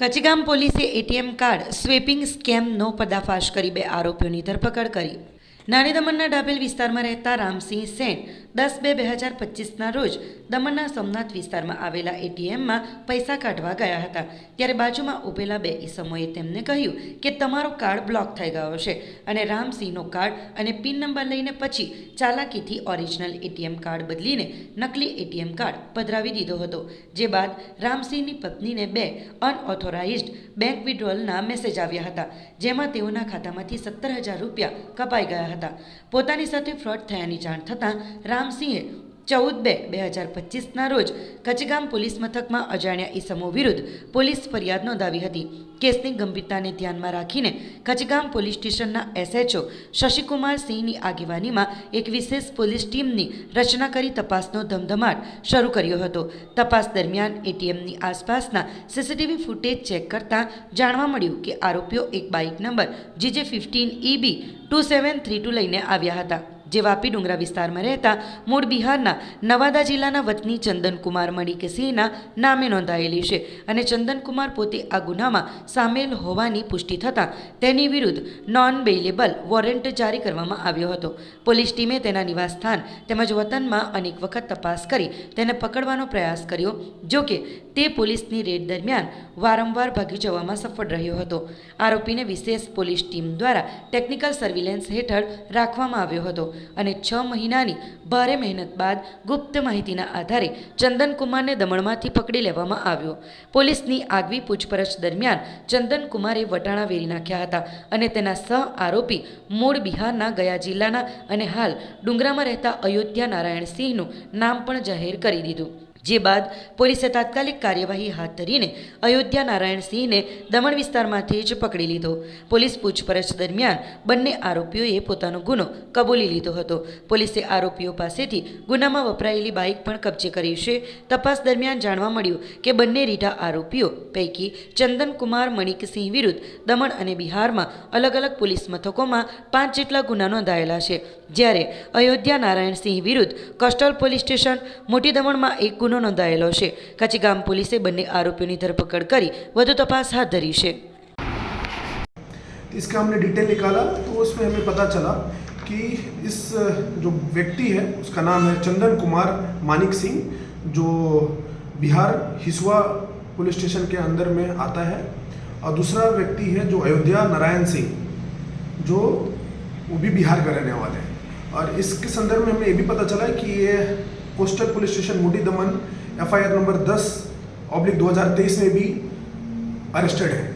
કચગામ પોલીસે ATM card swapping સ્કેમનો પર્દાફાશ કરી બે આરોપીઓની ધરપકડ કરી. નાની દમણના ડાબેલ વિસ્તારમાં રહેતા રામસિંહ સેન દસ બે બે હજાર પચીસના રોજ દમણના સોમનાથ વિસ્તારમાં આવેલા એટીએમમાં પૈસા કાઢવા ગયા હતા. ત્યારે બાજુમાં ઊભેલા બે ઈસમોએ તેમને કહ્યું કે તમારો કાર્ડ બ્લોક થઈ ગયો છે અને રામસિંહનો કાર્ડ અને પિન નંબર લઈને પછી ચાલાકીથી ઓરિજિનલ એટીએમ કાર્ડ બદલીને નકલી એટીએમ કાર્ડ પધરાવી દીધો હતો. જે બાદ રામસિંહની પત્નીને બે અનઓથોરાઇઝ્ડ બેંક વિડ્રોલના મેસેજ આવ્યા હતા, જેમાં તેઓના ખાતામાંથી સત્તર હજાર રૂપિયા કપાઈ ગયા હતા. પોતાની સાથે ફ્રોડ થયાની જાણ થતાં રામસિંહે ચૌદ બે બે હજાર પચીસના રોજ કચગામ પોલીસ મથકમાં અજાણ્યા ઈસમો વિરુદ્ધ પોલીસ ફરિયાદ નોંધાવી હતી. કેસની ગંભીરતાને ધ્યાનમાં રાખીને કચગામ પોલીસ સ્ટેશનના એસએચઓ શશિકુમાર સિંહની આગેવાનીમાં એક વિશેષ પોલીસ ટીમની રચના કરી તપાસનો ધમધમાટ શરૂ કર્યો હતો. તપાસ દરમિયાન એટીએમની આસપાસના સીસીટીવી ફૂટેજ ચેક કરતાં જાણવા મળ્યું કે આરોપીઓ એક bike number GJ fifteen EB two seven three two લઈને આવ્યા હતા. જે વાપી ડુંગરા વિસ્તારમાં રહેતા મૂળ બિહારના નવાદા જિલ્લાના વતની ચંદનકુમાર મણિકસિંહના નામે નોંધાયેલી છે અને ચંદનકુમાર પોતે આ ગુનામાં સામેલ હોવાની પુષ્ટિ થતાં તેની વિરુદ્ધ નોન બેઇલેબલ વોરંટ જારી કરવામાં આવ્યો હતો. પોલીસ ટીમે તેના નિવાસસ્થાન તેમજ વતનમાં અનેક વખત તપાસ કરી તેને પકડવાનો પ્રયાસ કર્યો, જો કે તે પોલીસની રેડ દરમિયાન વારંવાર ભાગી જવામાં સફળ રહ્યો હતો. આરોપીને વિશેષ પોલીસ ટીમ દ્વારા ટેકનિકલ સર્વિલન્સ હેઠળ રાખવામાં આવ્યો હતો. અને છ મહિનાની ભારે મહેનત બાદ ગુપ્ત માહિતીના આધારે ચંદનકુમારને દમણમાંથી પકડી લેવામાં આવ્યો. પોલીસની આગવી પૂછપરછ દરમિયાન ચંદનકુમારે વટાણા વેરી નાખ્યા હતા અને તેના સહ આરોપી મૂળ બિહારના ગયા જિલ્લાના અને હાલ ડુંગરામાં રહેતા અયોધ્યા નારાયણસિંહનું નામ પણ જાહેર કરી દીધું. જે બાદ પોલીસે તાત્કાલિક કાર્યવાહી હાથ ધરીને અયોધ્યા નારાયણસિંહને દમણ વિસ્તારમાંથી જ પકડી લીધો. પોલીસ પૂછપરછ દરમિયાન બંને આરોપીઓએ પોતાનો ગુનો કબૂલી લીધો હતો. પોલીસે આરોપીઓ પાસેથી ગુનામાં વપરાયેલી બાઇક પણ કબજે કરી છે. તપાસ દરમિયાન જાણવા મળ્યું કે બંને રીઢા આરોપીઓ પૈકી ચંદનકુમાર મણિકસિંહ વિરુદ્ધ દમણ અને બિહારમાં અલગ અલગ પોલીસ મથકોમાં પાંચ જેટલા ગુના નોંધાયેલા છે. જ્યારે અયોધ્યા નારાયણસિંહ વિરુદ્ધ કસ્ટલ પોલીસ સ્ટેશન મોટી દમણમાં એક ગુનો નોંધાયેલો છે કચીગામ પોલીસે બંને આરોપીઓની ધરપકડ કરી વધુ તપાસ હાથ ધરી છે इसका हमने डिटेल निकाला तो उसमें हमें पता चला कि इस जो व्यक्ति है उसका नाम है चंदन कुमार मानिक सिंह जो बिहार हिसुआ पुलिस स्टेशन के अंदर में आता है और दूसरा व्यक्ति है जो अयोध्या नारायण सिंह जो वो भी बिहार का रहने वाले हैं और इसके संदर्भ में हमें ये भी पता चला कि ये कोस्टल पुलिस स्टेशन मोटी दमन, एफआईआर नंबर 10 ऑब्लिक 2023 में भी अरेस्टेड है।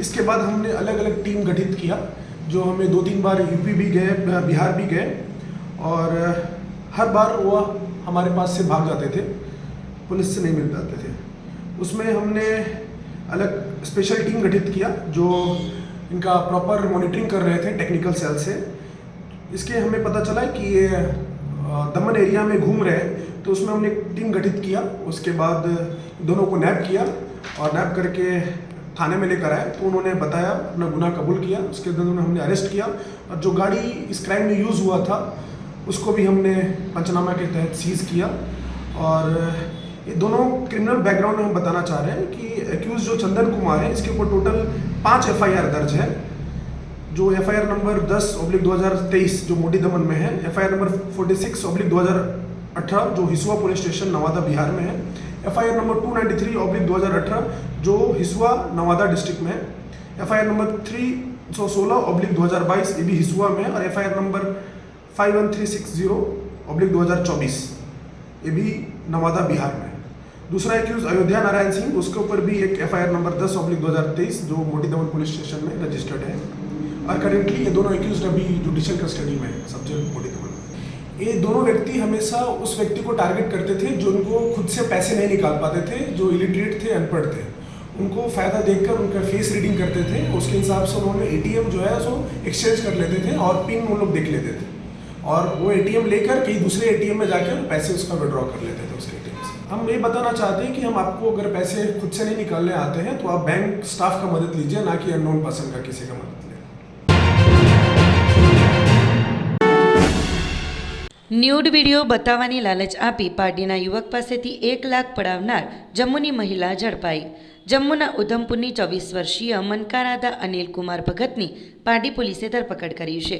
इसके बाद हमने अलग अलग टीम गठित किया, जो हमें दो तीन बार यूपी भी गए, बिहार भी गए, और, हर बार वो हमारे पास से भाग जाते थे, पुलिस से नहीं मिल पाते थे। उसमें हमने अलग स्पेशल टीम गठित किया, जो इनका प्रॉपर मॉनिटरिंग कर रहे थे टेक्निकल सेल से। इसके हमें पता चला कि ये दमन एरिया में घूम रहे हैं तो उसमें हमने टीम गठित किया, उसके बाद दोनों को नैप किया और नैप करके थाने में लेकर आए। तो उन्होंने बताया, अपना गुनाह कबूल किया, उसके बाद उन्होंने हमने अरेस्ट किया और जो गाड़ी इस क्राइम में यूज़ हुआ था, उसको भी हमने पंचनामा के तहत सीज़ किया। और ये दोनों क्रिमिनल बैकग्राउंड में हम बताना चाह रहे हैं कि एक्यूज जो चंदन कुमार है, इसके ऊपर टोटल पाँच एफ़ दर्ज है। जो एफ़ आई आर नंबर दस ऑब्लिक दो हज़ार तेईस जो मोटी दमन में है F I R number forty six oblique दो हज़ार अठारह जो हिसुआ पुलिस स्टेशन नवादा बिहार में है F I R number two ninety three oblique दो हज़ार अठारह जो हिसुआ नवादा डिस्ट्रिक्ट में है F I R number three सौ सोलह ऑब्लिक दो हज़ार बाईस ये भी हिसुआ में है, और F I R number five one three six zero oblique दो हज़ार चौबीस ये भी नवादा बिहार में दूसरा एक्यूज अयोध्या नारायण सिंह, उसके ऊपर भी एक एफ़ आई आर नंबर दस ऑब्लिक दो हज़ार तेईस जो मोटी दमन पुलिस स्टेशन में रजिस्टर्ड है। और करेंटली ये दोनों एक्यूज अभी जुडिशियल कस्टडी में है मोटी दमन ये दोनों व्यक्ति हमेशा उस व्यक्ति को टारगेट करते थे जो उनको खुद से पैसे नहीं निकाल पाते थे, जो इलिटरेट थे अनपढ़ थे। उनको फ़ायदा देखकर उनका फेस रीडिंग करते थे, उसके हिसाब से उन्होंने एटीएम जो है, सो एक्सचेंज कर लेते थे और पिन वो लोग देख लेते थे। और वो एटीएम लेकर कहीं दूसरे एटीएम में जाकर पैसे उसका विड्रॉ कर लेते थे उस एटीएम से। हम ये बताना चाहते हैं कि हम आपको अगर पैसे खुद से नहीं निकालने आते हैं तो आप बैंक स्टाफ का मदद लीजिए, ना कि अननोन पर्सन का, किसी का मदद। ન્યૂડ વીડિયો બતાવવાની લાલચ આપી પાર્ટીના યુવક પાસેથી એક લાખ પડાવનાર જમ્મુની મહિલા ઝડપાઈ. જમ્મુના ઉધમપુરની ચોવીસ વર્ષીય મનકારાદા અનિલ કુમાર ભગતની પાર્ટી પોલીસે ધરપકડ કરી છે.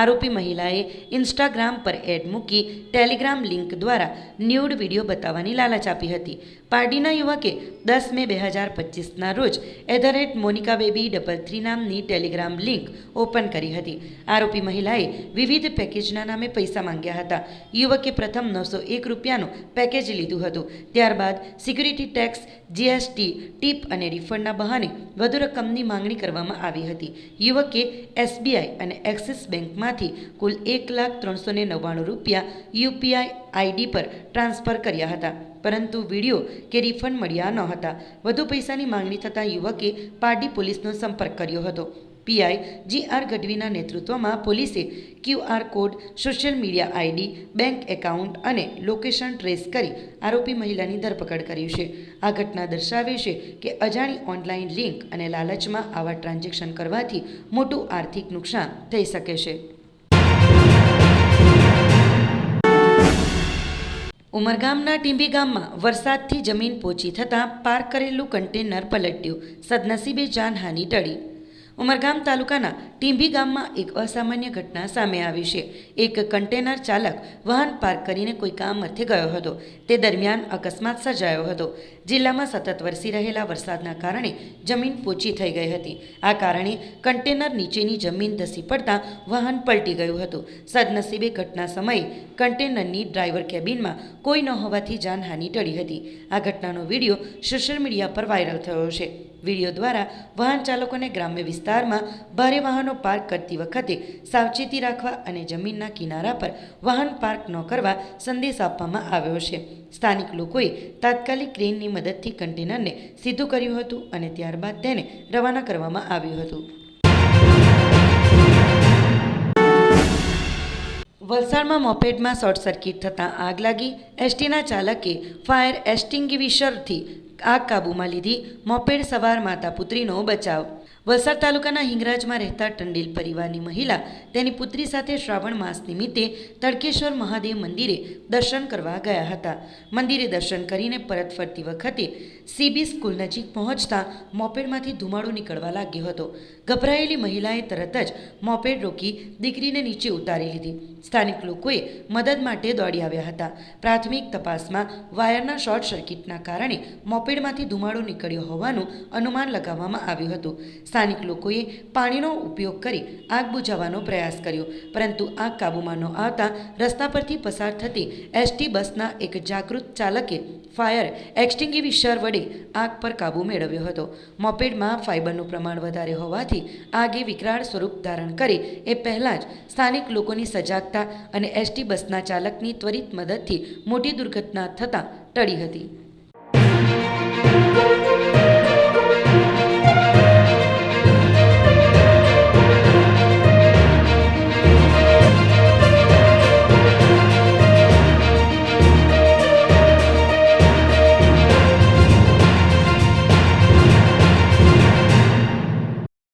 આરોપી મહિલાએ ઇન્સ્ટાગ્રામ પર એડ મૂકી ટેલિગ્રામ લિંક દ્વારા ન્યૂડ વીડિયો બતાવવાની લાલચ આપી હતી. પાર્ટીના યુવકે દસ મે બે હજાર પચીસના રોજ at the rate Monika baby double three નામની ટેલિગ્રામ લિંક ઓપન કરી હતી. આરોપી મહિલાએ વિવિધ પેકેજના નામે પૈસા માંગ્યા હતા. યુવકે પ્રથમ નવસો એક રૂપિયાનું પેકેજ લીધું હતું. ત્યારબાદ સિક્યુરિટી ટેક્સ, જીએસટી, ટીપ અને રિફંડના બહાને વધુ રકમની માંગણી કરવામાં આવી હતી. યુવકે એસબીઆઈ અને એક્સિસ બેંકમાંથી કુલ એક લાખ ત્રણસો ને નવ્વાણું રૂપિયા યુપીઆઈ આઈડી પર ટ્રાન્સફર કર્યા હતા. પરંતુ વીડિયો કે રિફંડ મળ્યા ન હતા. વધુ પૈસાની માંગણી થતાં યુવકે પારડી પોલીસનો સંપર્ક કર્યો હતો. પીઆઈ જી આર ગઢવીના નેતૃત્વમાં પોલીસે QR code, social media ID, bank account અને લોકેશન ટ્રેસ કરી આરોપી મહિલાની ધરપકડ કરી છે. આ ઘટના દર્શાવે છે કે અજાણી ઓનલાઈન લિંક અને લાલચમાં આવા ટ્રાન્ઝેક્શન કરવાથી મોટું આર્થિક નુકસાન થઈ શકે છે. ઉમરગામના ટીંબી ગામમાં વરસાદથી જમીન પોચી થતાં પાર્ક કરેલું કન્ટેનર પલટ્યું, સદનસીબે જાનહાનિ ટળી. ઉમરગામ તાલુકાના ટીંભી ગામમાં એક અસામાન્ય ઘટના સામે આવી છે. એક કન્ટેનર ચાલક વાહન પાર્ક કરીને કોઈ કામ અર્થે ગયો હતો. તે દરમિયાન અકસ્માત સર્જાયો હતો. જિલ્લામાં સતત વરસી રહેલા વરસાદના કારણે જમીન પોચી થઈ ગઈ હતી. આ કારણે કન્ટેનર નીચેની જમીન ધસી પડતા વાહન પલટી ગયું હતું. સદનસીબે ઘટના સમયે કન્ટેનરની ડ્રાઈવર કેબિનમાં કોઈ ન હોવાથી જાનહાનિ ટળી હતી. આ ઘટનાનો વીડિયો સોશિયલ મીડિયા પર વાયરલ થયો છે. વીડિયો દ્વારા વાહન ચાલકોને ગ્રામ્ય વિસ્તારમાં ભારે વાહનો પાર્ક કરતી વખતે સાવચેતી રાખવા અને જમીનના કિનારા પર વાહન પાર્ક ન કરવા સંદેશ આપવામાં આવ્યો છે. સ્થાનિક લોકોએ તાત્કાલિક ક્રેનની મદદથી કન્ટેનરને સીધું કર્યું હતું અને ત્યારબાદ તેને રવાના કરવામાં આવ્યું હતું. વલસાડમાં મોપેડમાં શોર્ટ સર્કિટ થતાં આગ લાગી. એસટીના ચાલકે ફાયર એસ્ટિંગ્વિશરથી આગ કાબૂમાં લીધી મોપેડ સવાર માતા પુત્રીનો બચાવ. વલસાડ તાલુકાના હિંગરાજમાં રહેતા ટંડેલ પરિવારની મહિલા તેની પુત્રી સાથે શ્રાવણ માસ નિમિત્તે તડકેશ્વર મહાદેવ મંદિરે દર્શન કરવા ગયા હતા. મંદિરે દર્શન કરીને પરત ફરતી વખતે સીબી સ્કૂલ નજીક પહોંચતા મોપેડમાંથી ધુમાડો નીકળવા લાગ્યો હતો. ગભરાયેલી મહિલાએ તરત જ મોપેડ રોકી દીકરીને નીચે ઉતારી લીધી. સ્થાનિક લોકોએ મદદ માટે દોડી આવ્યા હતા. પ્રાથમિક તપાસમાં વાયરના શોર્ટ સર્કિટના કારણે મોપેડમાંથી ધુમાડો નીકળ્યો હોવાનું અનુમાન લગાવવામાં આવ્યું હતું. સ્થાનિક લોકોએ પાણીનો ઉપયોગ કરી આગ બુઝાવવાનો પ્રયાસ કર્યો. પરંતુ આગ કાબૂમાં ન આવતા રસ્તા પરથી પસાર થતી એસટી બસના એક જાગૃત ચાલકે ફાયર એક્સટિંગ્વિશર વડે આગ પર કાબૂ મેળવ્યો હતો. મોપેડમાં ફાઇબરનું પ્રમાણ વધારે હોવાથી આગે વિકરાળ સ્વરૂપ ધારણ કરી એ પહેલાં જ સ્થાનિક લોકોની સજાગતા અને એસટી બસના ચાલકની ત્વરિત મદદથી મોટી દુર્ઘટના થતાં ટળી હતી.